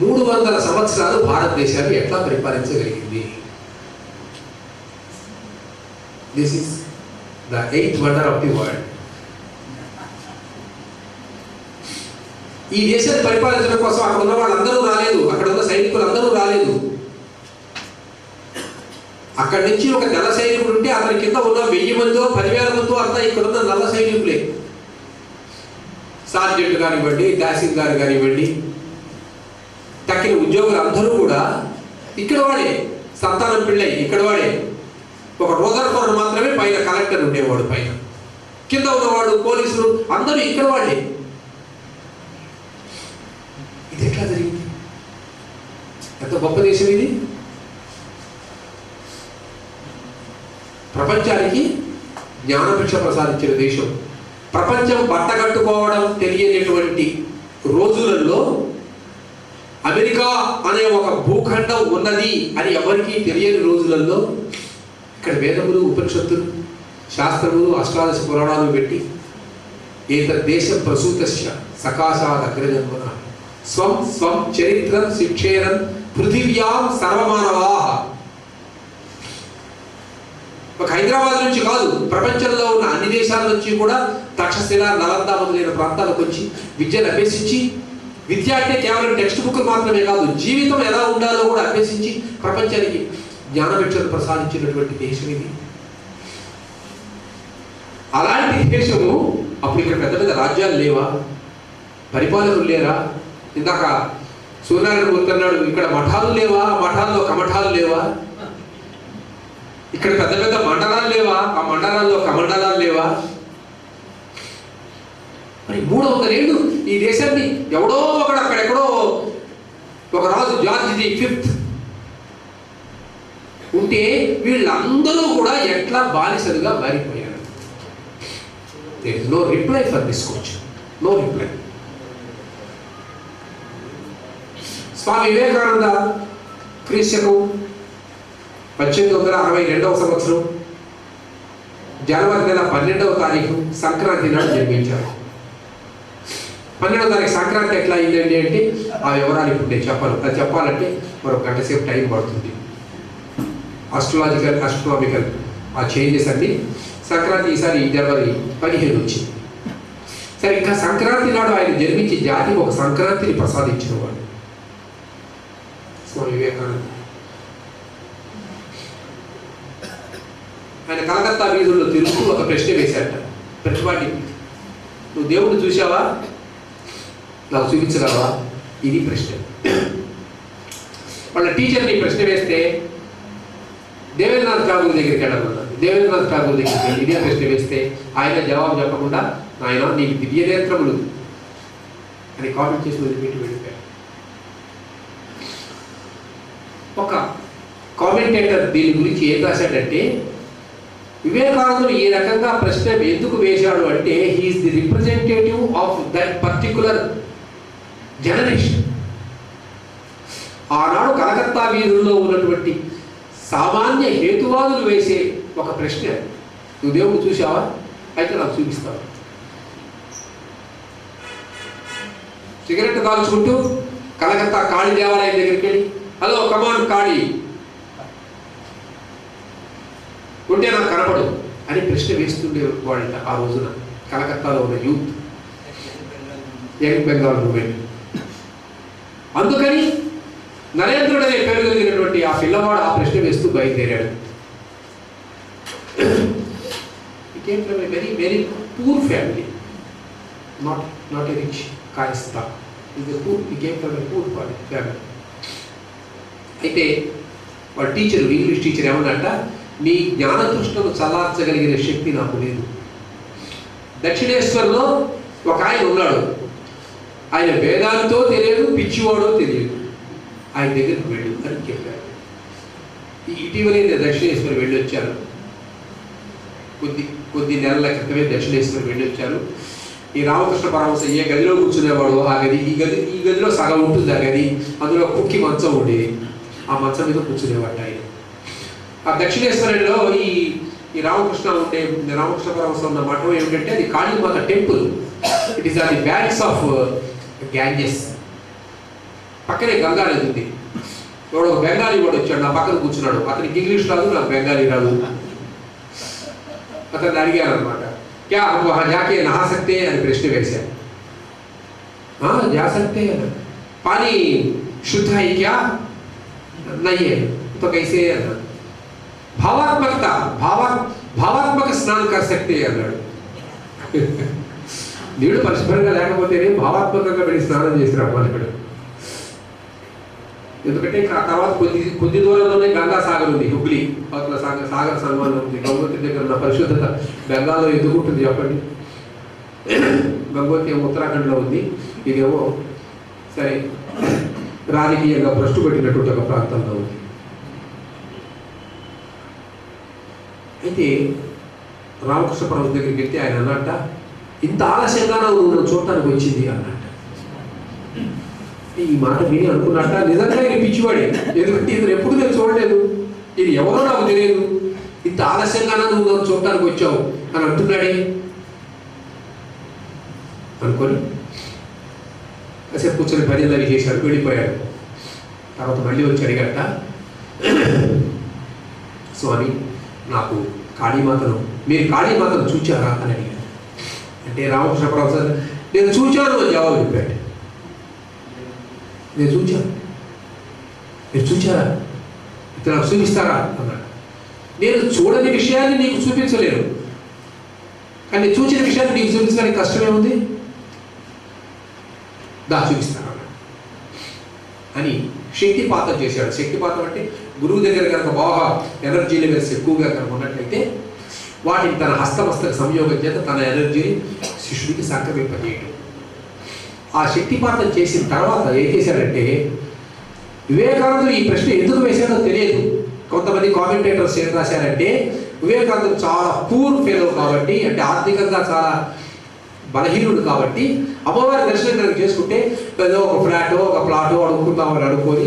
మూడు వందల సంవత్సరాలు భారతదేశాన్ని ఎట్లా పరిపాలించగలిగింది? This is the eighth wonder of the world ఈ దేశాన్ని పరిపాలించడం కోసం అక్కడ ఉన్న వాళ్ళందరూ రాలేదు. అక్కడ ఉన్న సైనికులు అందరూ రాలేదు. అక్కడి నుంచి ఒక నల్ల సైనికుడు ఉంటే అతని కింద ఉన్న వెయ్యి మందో పదివేల మందో అంతా ఇక్కడ ఉన్న నల్ల సైనికులే. సార్జెంట్ కానివ్వండి దాసింగ్ గారు కానివ్వండి తక్కిన ఉద్యోగులు అందరూ కూడా ఇక్కడ వాడే సంతానం పిళ్ళై ఇక్కడ వాడే ఒక రోజర్ ఫోన్ మాత్రమే పైన కలెక్టర్ ఉండేవాడు పైన. కింద ఉన్నవాడు పోలీసులు అందరూ ఇక్కడ వాడే. ఇది ఎట్లా జరిగింది? ఎంత గొప్ప దేశం ఇది? ప్రపంచానికి జ్ఞానభిక్ష ప్రసాదించిన దేశం. ప్రపంచం బట్టగట్టుకోవడం తెలియనటువంటి రోజులలో అమెరికా అనే ఒక భూఖండం ఉన్నది అని ఎవరికీ తెలియని రోజులలో ఇక్కడ వేదములు ఉపనిషత్తులు శాస్త్రములు అష్టాదశ పురాణాలు పెట్టి ఏతద్దేశ ప్రసూతస్య సకాశాద్ అగ్రజన్మన స్వం స్వం చరిత్రం శిక్షేరం పృథివ్యాం సర్వమానవా. ఒక హైదరాబాద్ నుంచి కాదు ప్రపంచంలో ఉన్న అన్ని దేశాల నుంచి కూడా తక్షశిల నలంద మొదలైన ప్రాంతాలకు వచ్చి విద్యను అభ్యసించి విద్య అంటే కేవలం టెక్స్ట్ బుక్ మాత్రమే కాదు జీవితం ఎలా ఉండాలో కూడా అభ్యసించి ప్రపంచానికి జ్ఞానభిక్షను ప్రసాదించినటువంటి దేశం ఇది. అలాంటి దేశము అప్పుడు ఇక్కడ పెద్ద పెద్ద రాజ్యాలు లేవా? పరిపాలకులు లేరా? ఇందాక సూర్యనారాయణ పోతున్నాడు ఇక్కడ మఠాలు లేవా? ఆ మఠాల్లో కమఠాలు లేవా? ఇక్కడ పెద్ద పెద్ద మండలాలు లేవా? ఆ మండలాల్లో కమండలాలు లేవా? మరి మూడు వందల ఏళ్ళు ఈ దేశాన్ని ఎవడో ఒకడు అక్కడెక్కడో ఒక రాజు జార్జ్ ది ఫిఫ్త్. ఉంటే వీళ్ళందరూ కూడా ఎట్లా బానిసలుగా మారిపోయారు? No reply for this question no reply Swami Vivekananda క్రీస్తు పద్దెనిమిది వందల అరవై రెండవ సంవత్సరం జనవరి నెల పన్నెండవ తారీఖు సంక్రాంతి నాడు జన్మించారు. పన్నెండో తారీఖు సంక్రాంతి ఎట్లా అయిందండి అంటే ఆ వివరాలు ఇప్పుడు నేను చెప్పాను. అది చెప్పాలంటే మరో గంట సేపు టైం పడుతుంది. అస్ట్రాలజికల్ అస్ట్రానామికల్ ఆ చేంజెస్ అన్ని సంక్రాంతి ఈసారి జనవరి పదిహేను వచ్చింది సరే ఇంకా సంక్రాంతి నాడు ఆయన జన్మించి జాతికి ఒక సంక్రాంతిని ప్రసాదించిన వాడు. స్వామి వివేకానంద. ఆయన కలకత్తా వీధుల్లో తిరుగుతూ ఒక ప్రశ్న వేశాడట ప్రతిపాటి నువ్వు దేవుడిని చూసావా నాకు చూపించగలవా? ఇది ప్రశ్న. వాళ్ళ టీచర్ని ప్రశ్న వేస్తే దేవేంద్రనాథ్ ఠాగూర్ దగ్గరికి వెళ్ళమన్నారు దేవేంద్రనాథ్ ఠాగూర్ దగ్గరికి వెళ్ళి ఇదే ప్రశ్న వేస్తే ఆయన జవాబు చెప్పకుండా నాయన నీకు దివ్య నేత్రములు అని కామెంట్ చేసి వదిలిపెట్టి వెళ్ళిపోయాడు ఒక కామెంటేటర్ దీని గురించి ఏం రాశాడంటే వివేకానందుడు ఈ రకంగా ప్రశ్న ఎందుకు వేశాడు అంటే he's the representative of that particular generation ఆనాడు కలకత్తా వీధుల్లో ఉన్నటువంటి సామాన్య హేతువాదులు వేసే ఒక ప్రశ్న. నువ్వు దేవుడు చూసావా అయితే నాకు చూపిస్తావు? సిగరెట్ కాల్చుకుంటూ కలకత్తా కాళీ దేవాలయం దగ్గరికి వెళ్ళి హలో కమాన్ కాళీ. ఉంటే నాకు కనపడు అని ప్రశ్న వేస్తుండే వాళ్ళ ఆ రోజున కలకత్తాలో ఉన్న యూత్. యంగ్ బెంగాల్ మూమెంట్ అందుకని నరేంద్రుడు అనే పేరు కలిగినటువంటి ఆ పిల్లవాడు ఆ ప్రశ్న వేస్తూ బయలుదేరాడు. Came from a very very poor family. Not not a rich ఇది పూర్ ఈ came from a poor family అయితే వాడు టీచర్ ఇంగ్లీష్ టీచర్ ఏమన్నట్ట మీ జ్ఞాన చల్లార్చగలిగిన శక్తి నాకు లేదు. దక్షిణేశ్వర్లో ఒక ఆయన ఉన్నాడు. ఆయన వేదాంతో తెలియదు పిచ్చివాడో తెలియదు ఆయన దగ్గరికి వెళ్ళు అని చెప్పారు. ఇటీవలే నేను దక్షిణేశ్వరం వెళ్ళి కొద్ది కొద్ది నెలల క్రితమే దక్షిణేశ్వరం వెళ్ళి ఈ రామకృష్ణ పరమహంస ఏ గదిలో కూర్చునేవాడు ఆ గది ఈ గది ఈ గదిలో సగం ఉంటుంది ఆ గది అందులో కుక్కి మంచం ఉండేది ఆ మంచం మీద కూర్చునేవాడు ఆయన. ఆ దక్షిణేశ్వరంలో ఈ ఈ రామకృష్ణ ఉండే రామకృష్ణ పరమహంస ఉన్న మఠం ఏమిటంటే అది Kalimata temple. It is are the banks of Ganges పక్కనే గంగా నది ఉంది వాడు ఒక బెంగాలీ వాడు వచ్చాడు నా పక్కన కూర్చున్నాడు అతనికి ఇంగ్లీష్ రాదు నాకు బెంగాలీ రాదు అతన్ని అడిగారు అనమాట క్యా హమ్ వహా జాకే నహా సక్తే అని ప్రశ్న వేశారు "हाँ, जा सकते हैं पानी शुद्ध है क्या नहीं है तो कैसे है భావాత్మకత భావా భావాత్మక స్నానం कर सकते हैं అన్నాడు నీళ్ళు పరిశుభ్రంగా లేకపోతేనే భావాత్మకంగా వెళ్ళి స్నానం చేసి రమ్మన్నాడు ఎందుకంటే ఆ తర్వాత కొద్ది కొద్ది దూరంలోనే గంగా సాగర్ ఉంది హుగ్లీ పక్కన సాగర్ సాగర్ సన్మానం ఉంది గంగోత్రి దగ్గర ఉన్న పరిశుద్ధత బెంగాల్లో ఎదుగుంటుంది ఉంటుంది చెప్పండి? గంగోత్రి ఏమో ఉత్తరాఖండ్లో ఉంది ఇదేమో సరే రాజకీయంగా భ్రష్టు పెట్టినటువంటి ఒక ప్రాంతంలో ఉంది. అయితే రామకృష్ణ పరమహంస దగ్గరికి వెళ్తే ఆయన అన్నట్ట ఇంత ఆలస్యంగా నువ్వు నన్ను చూడటానికి వచ్చింది అన్నట్టు. ఈ మాట విని అనుకున్నట్ట నిజంగా ఇది పిచ్చివాడే. ఎందుకంటే ఇది ఎప్పుడు నేను చూడలేదు. ఇది ఎవరో నాకు తెలియదు. ఇంత ఆలస్యంగా నువ్వు నన్ను చూడటానికి వచ్చావు అని అంటున్నాడే. అనుకొని కాసేపు కూర్చొని పని అవి చేశాడు. వెళ్ళిపోయాడు. తర్వాత మళ్ళీ వచ్చి అడిగట స్వామి నాకు కాళీమాతను మీరు కాళీమాతను చూచారా? అని అడిగాడు. అంటే రామకృష్ణ ప్రొఫెసర్ నేను చూచాను అని జవాబు చెప్పాడు. నేను చూచాను. మీరు చూచారా? ఇతను నాకు చూపిస్తారా? అన్నాడు. నేను చూడని విషయాన్ని నీకు చూపించలేను. కానీ చూసిన విషయాన్ని నీకు చూపించడానికి కష్టమే ఉంది. దా చూపిస్తాను అని శక్తిపాతం చేశాడు. శక్తిపాతం అంటే గురువు దగ్గర కనుక బాగా ఎనర్జీ లెవెల్స్ ఎక్కువగా కనుక ఉన్నట్లయితే వాటిని తన హస్తమస్తక సంయోగం చేత తన ఎనర్జీని శిష్యుడికి సంక్రమింపజేయడం ఆ శక్తిపాతం చేసిన తర్వాత ఏం చేశాడంటే వివేకానందుడు ఈ ప్రశ్న ఎందుకు వేశాడో తెలియదు. కొంతమంది కామెంటేటర్స్ ఏం రాశారంటే వివేకానందుడు చాలా పూర్ ఫెలో కాబట్టి అంటే ఆర్థికంగా చాలా బలహీనుడు కాబట్టి అమ్మవారి దర్శనం కనుక చేసుకుంటే ఏదో ఒక ఫ్లాటో ఒక ప్లాటో అడుగుకుందామని అనుకొని